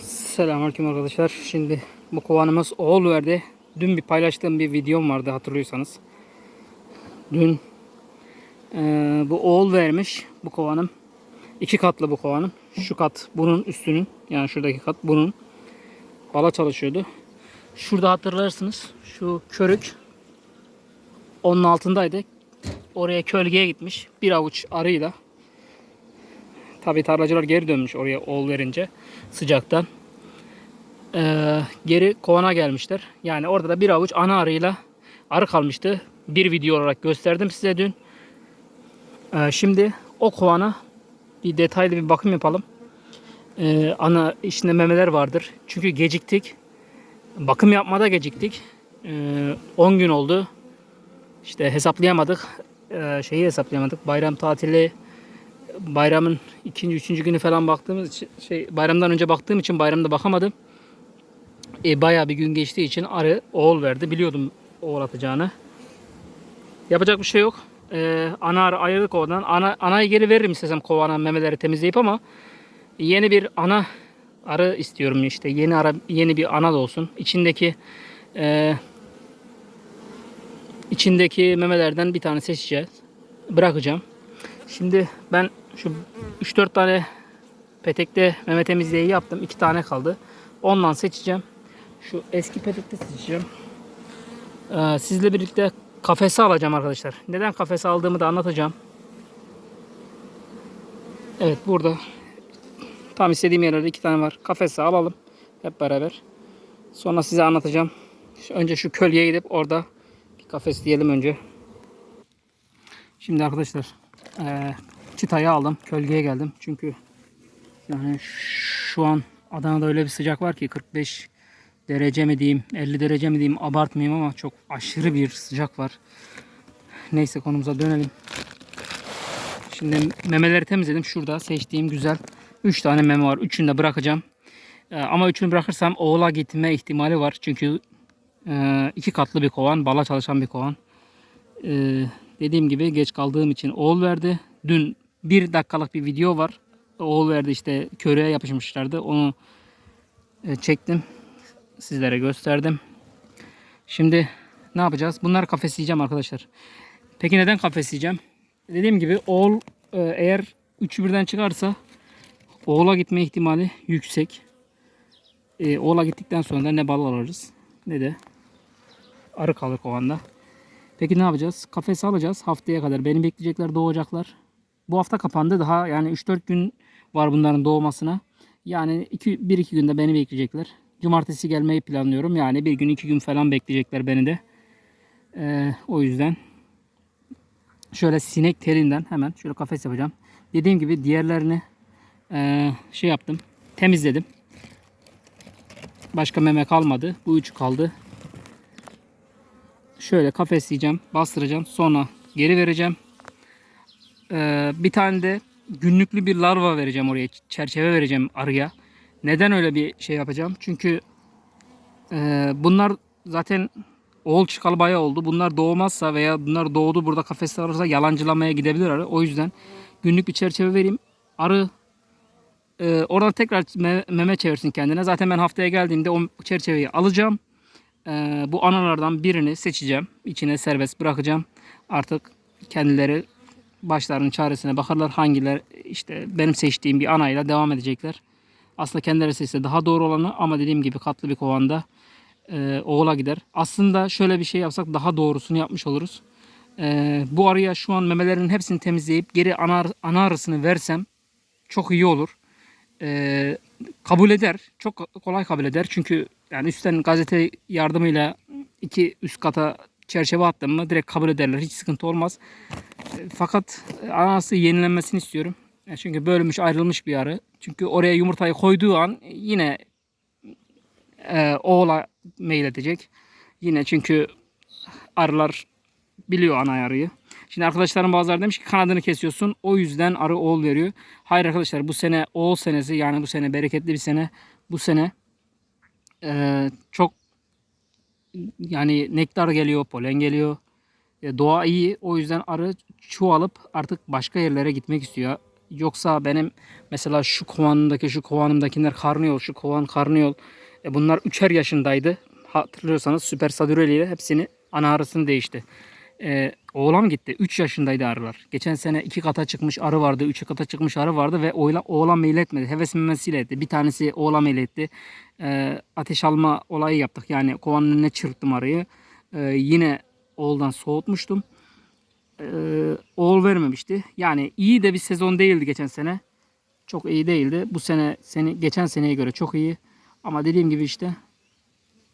Selamünaleyküm arkadaşlar. Şimdi bu kovanımız oğul verdi. Dün bir paylaştığım bir videom vardı hatırlıyorsanız. Dün eee, bu oğul vermiş bu kovanım. İki katlı bu kovanım. Şu kat bunun üstünün yani şuradaki kat bunun. Bala çalışıyordu. Şurada hatırlarsınız şu körük onun altındaydı. Oraya kölgeye gitmiş. Bir avuç arıyla. Tabi tarlacılar geri dönmüş oraya oğul verince sıcaktan. Ee, geri kovana gelmişler. Yani orada da bir avuç ana arıyla arı kalmıştı. Bir video olarak gösterdim size dün. Ee, şimdi o kovana bir detaylı bir bakım yapalım. Ee, ana içinde memeler vardır. Çünkü geciktik. Bakım yapmada geciktik. Ee, 10 gün oldu. İşte hesaplayamadık. Ee, şeyi hesaplayamadık. Bayram tatili bayramın ikinci, üçüncü günü falan baktığımız için şey bayramdan önce baktığım için bayramda bakamadım. E, bayağı bir gün geçtiği için arı oğul verdi. Biliyordum oğul atacağını. Yapacak bir şey yok. E, ana arı ayırdık oradan. Ana, anayı geri veririm istesem kovana memeleri temizleyip ama yeni bir ana arı istiyorum işte. Yeni ara, yeni bir ana da olsun. İçindeki e, içindeki memelerden bir tane seçeceğiz. Bırakacağım. Şimdi ben şu 3-4 tane petekte meme temizliği yaptım. 2 tane kaldı. Ondan seçeceğim. Şu eski petekte seçeceğim. Ee, sizle birlikte kafesi alacağım arkadaşlar. Neden kafesi aldığımı da anlatacağım. Evet burada tam istediğim yerlerde iki tane var. Kafesi alalım hep beraber. Sonra size anlatacağım. Önce şu kölgeye gidip orada bir kafes diyelim önce. Şimdi arkadaşlar eee çıtayı aldım. Kölgeye geldim. Çünkü yani şu an Adana'da öyle bir sıcak var ki 45 derece mi diyeyim 50 derece mi diyeyim abartmayayım ama çok aşırı bir sıcak var. Neyse konumuza dönelim. Şimdi memeleri temizledim. Şurada seçtiğim güzel 3 tane meme var. Üçünü de bırakacağım. Ee, ama üçünü bırakırsam oğula gitme ihtimali var. Çünkü e, iki katlı bir kovan. Bala çalışan bir kovan. Ee, dediğim gibi geç kaldığım için oğul verdi. Dün bir dakikalık bir video var. Oğul verdi işte köreye yapışmışlardı. Onu e, çektim. Sizlere gösterdim. Şimdi ne yapacağız? Bunları kafesleyeceğim arkadaşlar. Peki neden kafesleyeceğim? Dediğim gibi oğul e, eğer üçü birden çıkarsa oğula gitme ihtimali yüksek. E, oğula gittikten sonra da ne bal alırız ne de arı kalır kovanda. Peki ne yapacağız? Kafesi alacağız haftaya kadar. Beni bekleyecekler doğacaklar. Bu hafta kapandı. Daha yani 3-4 gün var bunların doğmasına. Yani 1-2 günde beni bekleyecekler. Cumartesi gelmeyi planlıyorum. Yani bir gün iki gün falan bekleyecekler beni de. Ee, o yüzden şöyle sinek telinden hemen şöyle kafes yapacağım. Dediğim gibi diğerlerini ee, şey yaptım. Temizledim. Başka meme kalmadı. Bu üç kaldı. Şöyle kafesleyeceğim. Bastıracağım. Sonra geri vereceğim. Ee, bir tane de günlüklü bir larva vereceğim oraya. Çerçeve vereceğim arıya. Neden öyle bir şey yapacağım? Çünkü e, bunlar zaten oğul çıkalı bayağı oldu. Bunlar doğmazsa veya bunlar doğdu burada kafeste alırsa yalancılamaya gidebilir arı. O yüzden günlük bir çerçeve vereyim. Arı e, oradan tekrar me- meme çevirsin kendine. Zaten ben haftaya geldiğimde o çerçeveyi alacağım. E, bu analardan birini seçeceğim. İçine serbest bırakacağım. Artık kendileri başlarının çaresine bakarlar. Hangiler işte benim seçtiğim bir anayla devam edecekler. Aslında kendileri seçse daha doğru olanı ama dediğim gibi katlı bir kovanda e, oğula gider. Aslında şöyle bir şey yapsak daha doğrusunu yapmış oluruz. E, bu arıya şu an memelerinin hepsini temizleyip geri ana, ana arısını versem çok iyi olur. E, kabul eder. Çok kolay kabul eder. Çünkü yani üstten gazete yardımıyla iki üst kata çerçeve attım mı direkt kabul ederler. Hiç sıkıntı olmaz. E, Fakat anası yenilenmesini istiyorum. Ya Çünkü bölünmüş ayrılmış bir arı. Çünkü oraya yumurtayı koyduğu an yine e, oğula meyledecek. Yine çünkü arılar biliyor ana arıyı. Şimdi arkadaşlarım bazıları demiş ki kanadını kesiyorsun. O yüzden arı oğul veriyor. Hayır arkadaşlar bu sene oğul senesi yani bu sene bereketli bir sene. Bu sene e, çok yani nektar geliyor, polen geliyor. E, doğa iyi. O yüzden arı çoğalıp artık başka yerlere gitmek istiyor. Yoksa benim mesela şu kovanımdaki şu kovanımdakiler karnıyol, şu kovan karnıyol. E bunlar üçer yaşındaydı. Hatırlıyorsanız Süper Sadureli ile hepsini ana arısını değişti. E, oğlan gitti. 3 yaşındaydı arılar. Geçen sene iki kata çıkmış arı vardı. 3 kata çıkmış arı vardı ve oğlan, oğlan meyil etmedi. Heves memesiyle etti. Bir tanesi oğlan meyil etti. E, ateş alma olayı yaptık. Yani kovanın önüne çırptım arıyı. E, yine oğuldan soğutmuştum. E, oğul vermemişti. Yani iyi de bir sezon değildi geçen sene. Çok iyi değildi. Bu sene seni geçen seneye göre çok iyi. Ama dediğim gibi işte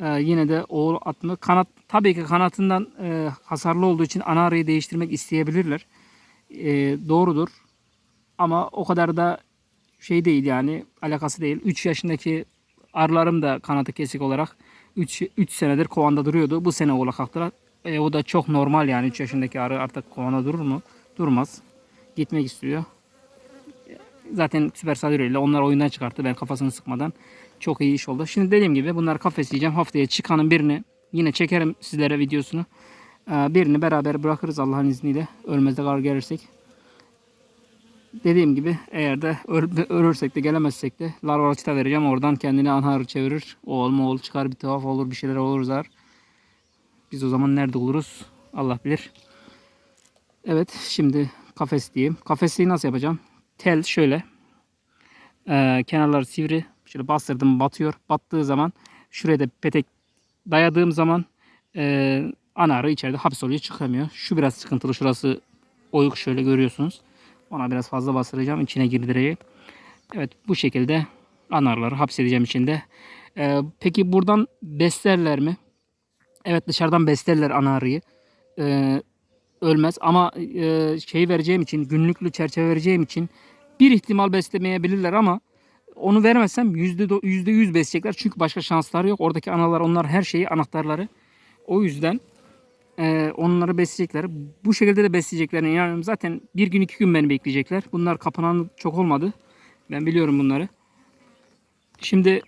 ee, yine de oğul atma kanat tabii ki kanatından e, hasarlı olduğu için ana arayı değiştirmek isteyebilirler. E, doğrudur. Ama o kadar da şey değil yani alakası değil. 3 yaşındaki arılarım da kanatı kesik olarak 3 3 senedir kovanda duruyordu. Bu sene oğlak kalktılar. E, o da çok normal yani 3 yaşındaki arı artık kovanda durur mu? Durmaz. Gitmek istiyor. Zaten Süper Sadiro ile onlar oyundan çıkarttı ben kafasını sıkmadan. Çok iyi iş oldu. Şimdi dediğim gibi bunları kafesleyeceğim. Haftaya çıkanın birini yine çekerim sizlere videosunu. Ee, Birini beraber bırakırız Allah'ın izniyle. Ölmezde kar gelirsek. Dediğim gibi eğer de öl- ölürsek de gelemezsek de larval çıta vereceğim. Oradan kendini anhar çevirir. Oğul mu oğul çıkar bir tuhaf olur bir şeyler olur zar. Biz o zaman nerede oluruz Allah bilir. Evet şimdi kafes diyeyim. Kafesliği nasıl yapacağım? Tel şöyle. Ee, kenarları sivri. Şöyle bastırdım batıyor. Battığı zaman şuraya da petek dayadığım zaman e, ana içeride hapsoluyor çıkamıyor. Şu biraz sıkıntılı. Şurası oyuk şöyle görüyorsunuz. Ona biraz fazla bastıracağım. içine girdireyim. Evet bu şekilde ana arıları hapsedeceğim içinde. Ee, peki buradan beslerler mi? Evet dışarıdan beslerler ana arıyı. Ee, ölmez ama e, şey vereceğim için günlüklü çerçeve vereceğim için bir ihtimal beslemeyebilirler ama onu vermezsem yüzde yüz besleyecekler. Çünkü başka şansları yok. Oradaki analar onlar her şeyi anahtarları. O yüzden e, onları besleyecekler. Bu şekilde de besleyeceklerine inanıyorum. Zaten bir gün iki gün beni bekleyecekler. Bunlar kapanan çok olmadı. Ben biliyorum bunları. Şimdi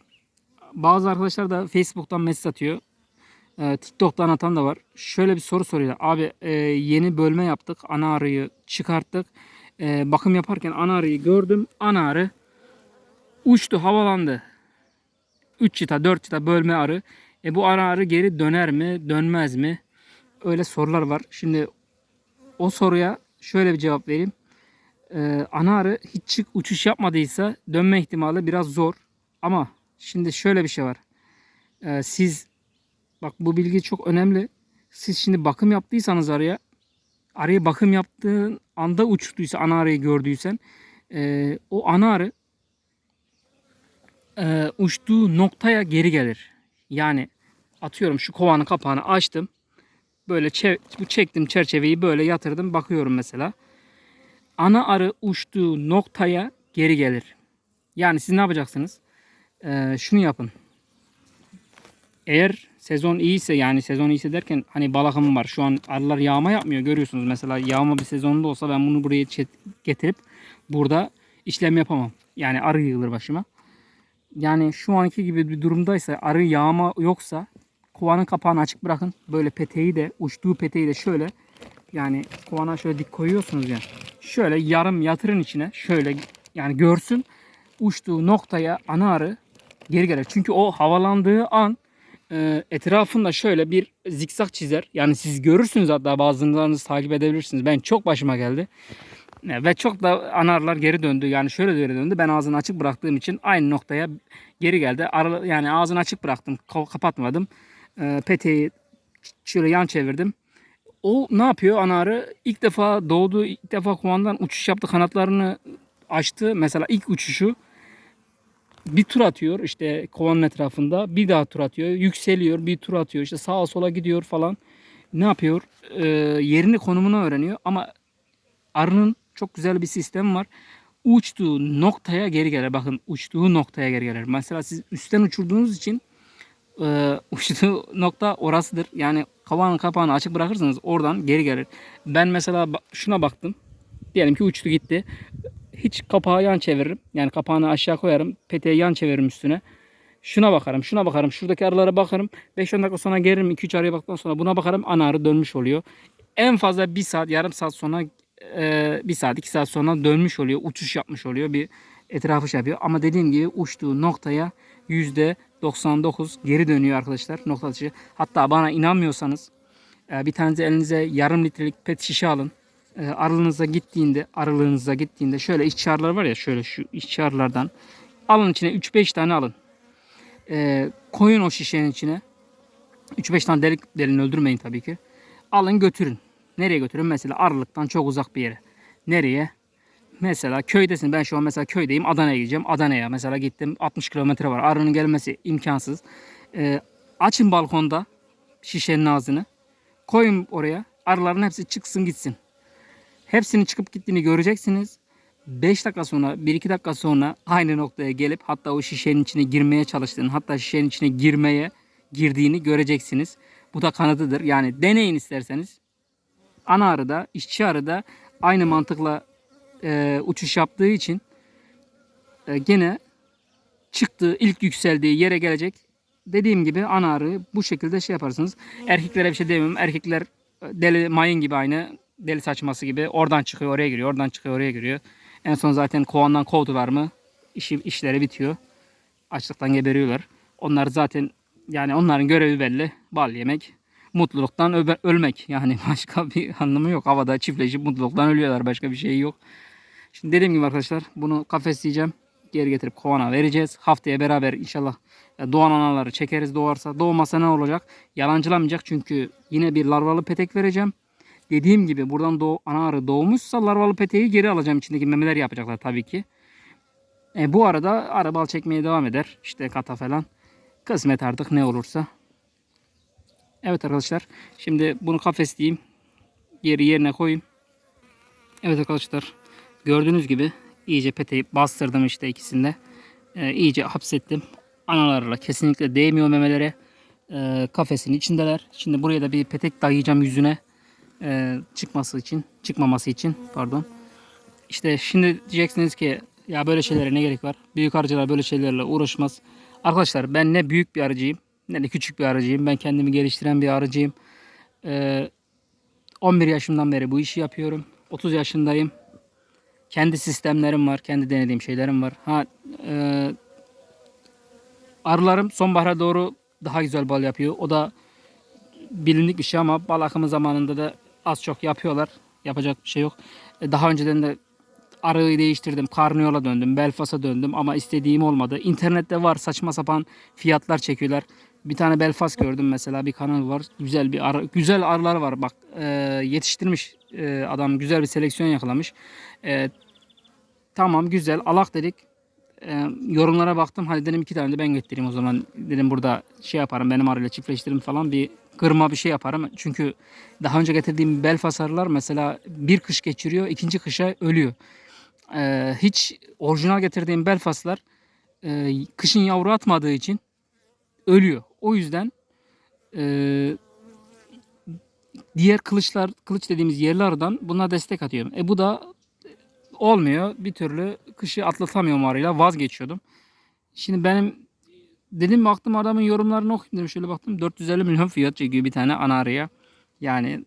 bazı arkadaşlar da Facebook'tan mesaj atıyor. E, TikTok'tan atan da var. Şöyle bir soru soruyorlar. Abi e, yeni bölme yaptık. Ana arıyı çıkarttık. E, bakım yaparken ana arıyı gördüm. Ana arı uçtu, havalandı. 3 çıta, 4 çıta bölme arı. E bu ana arı geri döner mi, dönmez mi? Öyle sorular var. Şimdi o soruya şöyle bir cevap vereyim. Ee, ana arı hiç çık uçuş yapmadıysa dönme ihtimali biraz zor. Ama şimdi şöyle bir şey var. Ee, siz bak bu bilgi çok önemli. Siz şimdi bakım yaptıysanız arıya arıya bakım yaptığın anda uçtuysa ana arıyı gördüysen e, o ana arı e, uçtuğu noktaya geri gelir. Yani atıyorum şu kovanın kapağını açtım. Böyle çe- bu çektim çerçeveyi böyle yatırdım bakıyorum mesela. Ana arı uçtuğu noktaya geri gelir. Yani siz ne yapacaksınız? E, şunu yapın. Eğer sezon iyiyse yani sezon iyiyse derken hani bal akımı var. Şu an arılar yağma yapmıyor görüyorsunuz. Mesela yağma bir sezonda olsa ben bunu buraya getirip burada işlem yapamam. Yani arı yığılır başıma yani şu anki gibi bir durumdaysa arı yağma yoksa kovanın kapağını açık bırakın. Böyle peteği de uçtuğu peteği de şöyle yani kovana şöyle dik koyuyorsunuz ya. Şöyle yarım yatırın içine şöyle yani görsün uçtuğu noktaya ana arı geri gelir. Çünkü o havalandığı an e, etrafında şöyle bir zikzak çizer. Yani siz görürsünüz hatta bazılarınız takip edebilirsiniz. Ben çok başıma geldi. Ve çok da anarlar geri döndü. Yani şöyle geri döndü. Ben ağzını açık bıraktığım için aynı noktaya geri geldi. Ara, yani ağzını açık bıraktım. ka- kapatmadım. E, peteği şöyle yan çevirdim. O ne yapıyor anarı? İlk defa doğdu. ilk defa kovandan uçuş yaptı. Kanatlarını açtı. Mesela ilk uçuşu bir tur atıyor işte kovanın etrafında. Bir daha tur atıyor. Yükseliyor. Bir tur atıyor. işte sağa sola gidiyor falan. Ne yapıyor? E, yerini konumunu öğreniyor. Ama arının çok güzel bir sistem var. Uçtuğu noktaya geri gelir. Bakın uçtuğu noktaya geri gelir. Mesela siz üstten uçurduğunuz için e, uçtuğu nokta orasıdır. Yani kavanın kapağını açık bırakırsanız oradan geri gelir. Ben mesela şuna baktım. Diyelim ki uçtu gitti. Hiç kapağı yan çeviririm. Yani kapağını aşağı koyarım. Peteği yan çeviririm üstüne. Şuna bakarım, şuna bakarım. Şuradaki arılara bakarım. 5-10 dakika sonra gelirim. 2-3 arıya baktıktan sonra buna bakarım. Ana arı dönmüş oluyor. En fazla 1 saat, yarım saat sonra e, bir saat iki saat sonra dönmüş oluyor. Uçuş yapmış oluyor. Bir etrafı şey yapıyor. Ama dediğim gibi uçtuğu noktaya yüzde 99 geri dönüyor arkadaşlar. Nokta atışı. Hatta bana inanmıyorsanız e, bir tanenize elinize yarım litrelik pet şişe alın. E, aralığınıza gittiğinde aralığınıza gittiğinde şöyle iç çarlar var ya şöyle şu iç çarlardan alın içine 3-5 tane alın. E, koyun o şişenin içine. 3-5 tane delik delin öldürmeyin tabii ki. Alın götürün. Nereye götürün? Mesela Aralık'tan çok uzak bir yere. Nereye? Mesela köydesin. Ben şu an mesela köydeyim. Adana'ya gideceğim. Adana'ya mesela gittim. 60 kilometre var. Arının gelmesi imkansız. Ee, açın balkonda şişenin ağzını. Koyun oraya. Arıların hepsi çıksın gitsin. Hepsinin çıkıp gittiğini göreceksiniz. 5 dakika sonra, 1-2 dakika sonra aynı noktaya gelip hatta o şişenin içine girmeye çalıştığını, hatta şişenin içine girmeye girdiğini göreceksiniz. Bu da kanıtıdır. Yani deneyin isterseniz. Ana arıda, işçi arıda aynı mantıkla e, uçuş yaptığı için e, gene çıktığı, ilk yükseldiği yere gelecek. Dediğim gibi ana arı bu şekilde şey yaparsınız. Erkeklere bir şey demiyorum. Erkekler e, deli mayın gibi aynı deli saçması gibi oradan çıkıyor oraya giriyor, oradan çıkıyor oraya giriyor. En son zaten kovandan kovdular mı işi, işleri bitiyor. Açlıktan geberiyorlar. Onlar zaten yani onların görevi belli. Bal yemek, mutluluktan ölmek. Yani başka bir anlamı yok. Havada çiftleşip mutluluktan ölüyorlar. Başka bir şey yok. Şimdi dediğim gibi arkadaşlar bunu kafesleyeceğim. Geri getirip kovana vereceğiz. Haftaya beraber inşallah e, doğan anaları çekeriz doğarsa. Doğmasa ne olacak? Yalancılamayacak çünkü yine bir larvalı petek vereceğim. Dediğim gibi buradan doğ, ana arı doğmuşsa larvalı peteği geri alacağım. İçindeki memeler yapacaklar tabii ki. E, bu arada arı bal çekmeye devam eder. İşte kata falan. Kısmet artık ne olursa. Evet arkadaşlar. Şimdi bunu kafesleyeyim. Geri yerine koyayım. Evet arkadaşlar. Gördüğünüz gibi iyice peteği bastırdım işte ikisinde. Ee, iyice hapsettim. Analarla kesinlikle değmiyor memelere. Ee, kafesin içindeler. Şimdi buraya da bir petek dayayacağım yüzüne. Ee, çıkması için. Çıkmaması için. Pardon. İşte şimdi diyeceksiniz ki ya böyle şeylere ne gerek var? Büyük arıcılar böyle şeylerle uğraşmaz. Arkadaşlar ben ne büyük bir arıcıyım de küçük bir arıcıyım. Ben kendimi geliştiren bir arıcıyım. Ee, 11 yaşımdan beri bu işi yapıyorum. 30 yaşındayım. Kendi sistemlerim var. Kendi denediğim şeylerim var. Ha, e, arılarım sonbahara doğru daha güzel bal yapıyor. O da bilindik bir şey ama bal akımı zamanında da az çok yapıyorlar. Yapacak bir şey yok. E, Daha önceden de arıyı değiştirdim. Karniyola döndüm. Belfas'a döndüm ama istediğim olmadı. İnternette var saçma sapan fiyatlar çekiyorlar. Bir tane Belfast gördüm mesela bir kanal var. Güzel bir arı, güzel arılar var. Bak e, yetiştirmiş e, adam güzel bir seleksiyon yakalamış. E, tamam güzel alak dedik. E, yorumlara baktım. Hadi dedim iki tane de ben getireyim o zaman. Dedim burada şey yaparım benim arıyla çiftleştiririm falan bir kırma bir şey yaparım. Çünkü daha önce getirdiğim Belfast arılar mesela bir kış geçiriyor ikinci kışa ölüyor. E, hiç orijinal getirdiğim Belfast'lar e, kışın yavru atmadığı için ölüyor. O yüzden e, diğer kılıçlar, kılıç dediğimiz yerli arıdan buna destek atıyorum. E bu da olmuyor. Bir türlü kışı atlatamıyorum arıyla vazgeçiyordum. Şimdi benim dedim baktım adamın yorumlarını okuyayım dedim. Şöyle baktım 450 milyon fiyat çekiyor bir tane ana arıya. Yani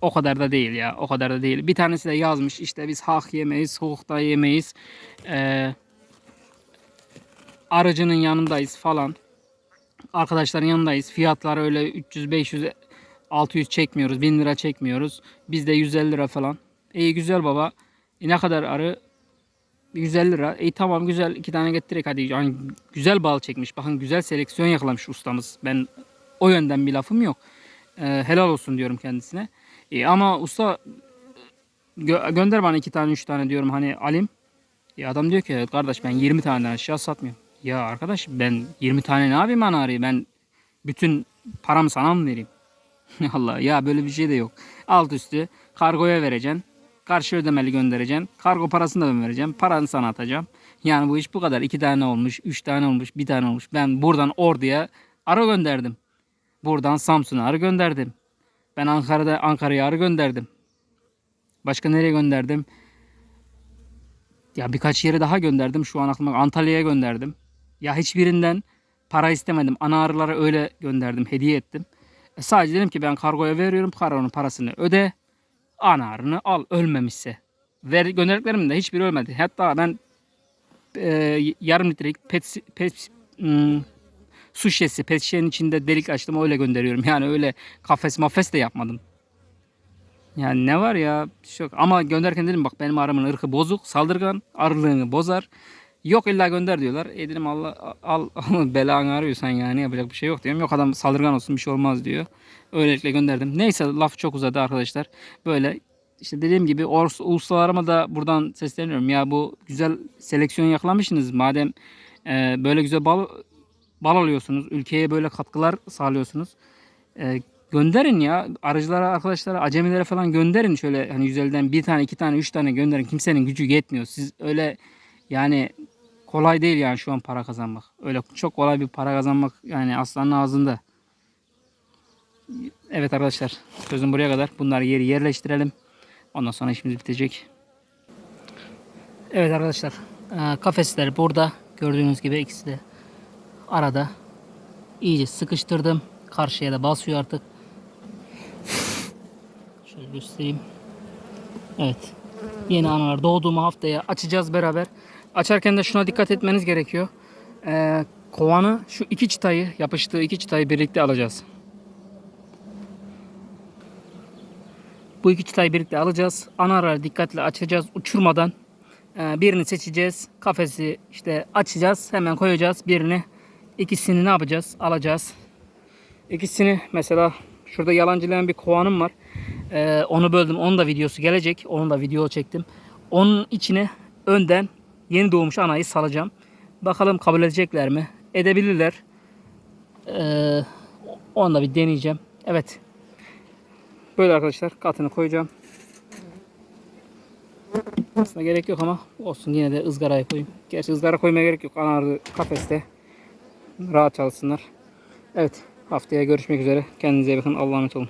o kadar da değil ya. O kadar da değil. Bir tanesi de yazmış işte biz hak yemeyiz, soğukta yemeyiz. Ee, aracının yanındayız falan. Arkadaşların yanındayız. Fiyatlar öyle 300, 500, 600 çekmiyoruz. 1000 lira çekmiyoruz. Bizde 150 lira falan. İyi güzel baba. E ne kadar arı? 150 lira. İyi tamam güzel iki tane getirek hadi. Yani güzel bal çekmiş. Bakın güzel seleksiyon yakalamış ustamız. Ben o yönden bir lafım yok. Ee, helal olsun diyorum kendisine. E, ama usta gö- gönder bana iki tane üç tane diyorum hani alayım. Ya adam diyor ki kardeş ben 20 tane aşağı satmıyorum. Ya arkadaş ben 20 tane ne yapayım ana arıyı ben bütün paramı sana mı vereyim? Allah ya böyle bir şey de yok. Alt üstü kargoya vereceksin. Karşı ödemeli göndereceksin. Kargo parasını da ben vereceğim. Paranı sana atacağım. Yani bu iş bu kadar. iki tane olmuş, üç tane olmuş, bir tane olmuş. Ben buradan Ordu'ya ara gönderdim. Buradan Samsun'a arı gönderdim. Ben Ankara'da Ankara'ya arı gönderdim. Başka nereye gönderdim? Ya birkaç yere daha gönderdim. Şu an aklıma Antalya'ya gönderdim. Ya hiçbirinden para istemedim. Ana arılara öyle gönderdim. Hediye ettim. E sadece dedim ki ben kargoya veriyorum. Kargonun parasını öde. ana arını al ölmemişse. Ver, gönderdiklerim de hiçbiri ölmedi. Hatta ben e, yarım litrelik pet, pet hmm, su şişesi pet şişenin içinde delik açtım öyle gönderiyorum. Yani öyle kafes mafes de yapmadım. Yani ne var ya bir şey. Ama gönderken dedim bak benim arımın ırkı bozuk saldırgan arılığını bozar. Yok illa gönder diyorlar. E dedim Allah al, al belanı arıyorsan yani yapacak bir şey yok diyorum. Yok adam saldırgan olsun bir şey olmaz diyor. Öylelikle gönderdim. Neyse laf çok uzadı arkadaşlar. Böyle işte dediğim gibi ors- ustalarıma da buradan sesleniyorum. Ya bu güzel seleksiyon yakalamışsınız. Madem e, böyle güzel bal bal alıyorsunuz. Ülkeye böyle katkılar sağlıyorsunuz. E, gönderin ya. Arıcılara, arkadaşlara, acemilere falan gönderin. Şöyle hani yüzelden bir tane, iki tane, üç tane gönderin. Kimsenin gücü yetmiyor. Siz öyle yani kolay değil yani şu an para kazanmak. Öyle çok kolay bir para kazanmak yani aslanın ağzında. Evet arkadaşlar sözüm buraya kadar. Bunları yeri yerleştirelim. Ondan sonra işimiz bitecek. Evet arkadaşlar e, kafesler burada. Gördüğünüz gibi ikisi de arada. iyice sıkıştırdım. Karşıya da basıyor artık. Şöyle göstereyim. Evet. Yeni analar doğduğum haftaya açacağız beraber. Açarken de şuna dikkat etmeniz gerekiyor. Ee, kovanı şu iki çıtayı yapıştığı iki çıtayı birlikte alacağız. Bu iki çıtayı birlikte alacağız. Anaları dikkatle açacağız uçurmadan. Ee, birini seçeceğiz. Kafesi işte açacağız. Hemen koyacağız. Birini ikisini ne yapacağız? Alacağız. İkisini mesela şurada yalancılayan bir kovanım var. Ee, onu böldüm. Onun da videosu gelecek. Onun da video çektim. Onun içine önden yeni doğmuş anayı salacağım. Bakalım kabul edecekler mi? Edebilirler. Ee, onu da bir deneyeceğim. Evet. Böyle arkadaşlar katını koyacağım. Aslında gerek yok ama olsun yine de ızgarayı koyayım. Gerçi ızgara koymaya gerek yok. Anarı kafeste rahat çalışsınlar. Evet haftaya görüşmek üzere. Kendinize bakın. Allah'a emanet olun.